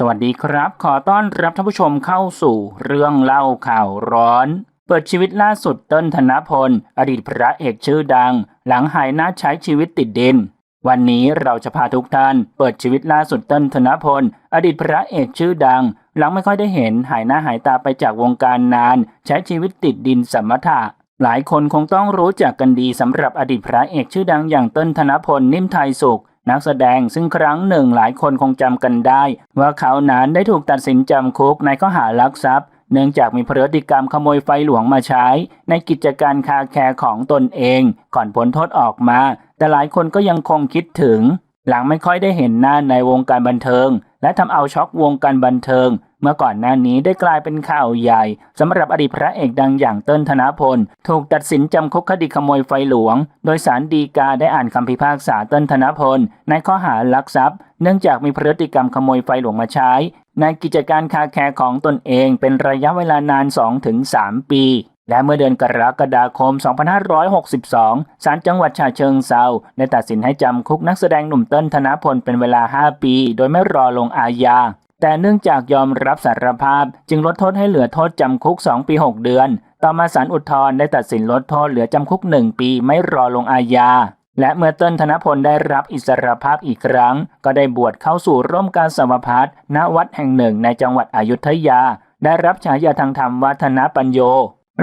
สวัสดีครับ ขอต้อนรับท่านผู้ชมเข้าสู่เรื่องเล่าข่าวร้อน เปิดชีวิตล่าสุดเต้นธนพล อดีตพระเอกชื่อดัง หลังหายหน้าใช้ชีวิตติดดิน วันนี้เราจะพาทุกท่าน เปิดชีวิตล่าสุดเต้นธนพล อดีตพระเอกชื่อดัง หลังไม่ค่อยได้เห็นหายหน้าหายตาไปจากวงการนาน ใช้ชีวิตติดดินสมถะหลายคนคงต้องรู้จักกันดีสำหรับอดีตพระเอกชื่อดังอย่างเต้นธนพลนิ่มไทยสุข นักแสดงซึ่งครั้งหนึ่งหลายคนคงจำกันได้ ว่าเขานั้นได้ถูกตัดสินจำคุกในข้อหารักทรัพย์ เนื่องจากมีพฤติกรรมขโมยไฟหลวงมาใช้ ในกิจการคาแคร์ของตนเอง ก่อนพ้นโทษออกมา แต่หลายคนก็ยังคงคิดถึง หลังไม่ค่อยได้เห็นหน้าในวงการบันเทิง และทำเอาช็อกวงการบันเทิง เมื่อก่อนหน้านี้ได้กลายเป็นข่าวใหญ่สำหรับอดีตพระเอกดังอย่างเติ้ลธนพล ถูกตัดสินจำคุกคดีขโมยไฟหลวง โดยสารดีกาได้อ่านคำพิพากษาเติ้ลธนพล ในข้อหาลักทรัพย์ เนื่องจากมีพฤติกรรมขโมยไฟหลวงมาใช้ ในกิจการคาแคร์ของตนเองเป็นระยะเวลานาน 2-3 ปีและเมื่อเดือนกรกฎาคม 2562 ศาลจังหวัดฉะเชิงเซาได้ตัดสินให้จำคุกนักแสดงหนุ่มเต้นธนพลเป็นเวลา 5 ปี โดยไม่รอลงอาญา แต่เนื่องจากยอมรับสารภาพจึงลดโทษให้เหลือโทษจำคุก 2 ปี 6 เดือน ต่อมาศาลอุทธรณ์ได้ตัดสินลดโทษเหลือจำคุก 1 ปีไม่รอลงอาญา และเมื่อเต้นธนพลได้รับอิสรภาพอีกครั้ง ก็ได้บวชเข้าสู่ร่มการสมพัฒน์ณวัดแห่งหนึ่งในจังหวัดอยุธยา ได้รับฉายาทางธรรมวัฒนปัญโย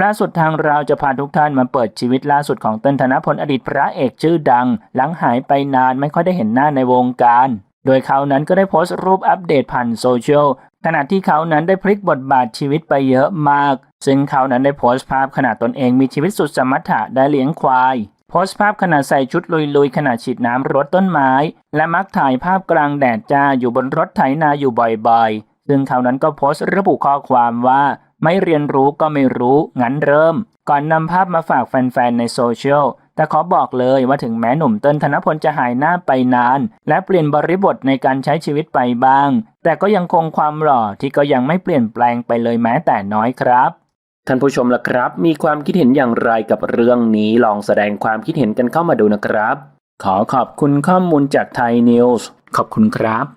ล่าสุดทางเราจะพาทุกท่านมาเปิดชีวิตล่าสุดของเต้นธนพลอดีตพระเอกชื่อดัง หลังหายไปนานไม่ค่อยได้เห็นหน้าในวงการ โดยเขานั้นก็ได้โพสต์รูปอัปเดตผ่านโซเชียลขณะที่เขานั้นได้พลิกบทบาทชีวิตไปเยอะมาก ซึ่งเขานั้นได้โพสต์ภาพขณะตนเองมีชีวิตสุดสมรรถะได้เลี้ยงควายโพสต์ภาพขณะใส่ชุดลุยๆขณะฉีดน้ำรดต้นไม้ และมักถ่ายภาพกลางแดดจ้าอยู่บนรถไถนาอยู่บ่อยๆ ซึ่งเขานั้นก็โพสต์ระบุข้อความว่า ไม่เรียนรู้ก็ไม่รู้ งั้นเริ่ม ก่อนนำภาพมาฝากแฟนๆในโซเชียล แต่ขอบอกเลยว่าถึงแม้หนุ่มเต้นธนพลจะหายหน้าไปนาน และเปลี่ยนบริบทในการใช้ชีวิตไปบ้าง แต่ก็ยังคงความหล่อที่ก็ยังไม่เปลี่ยนแปลงไปเลยแม้แต่น้อยครับท่านผู้ชมล่ะครับ มีความคิดเห็นอย่างไรกับเรื่องนี้ลองแสดงความคิดเห็นกันเข้ามาดูนะครับ ขอขอบคุณข้อมูลจากไทยนิวส์ขอบคุณครับ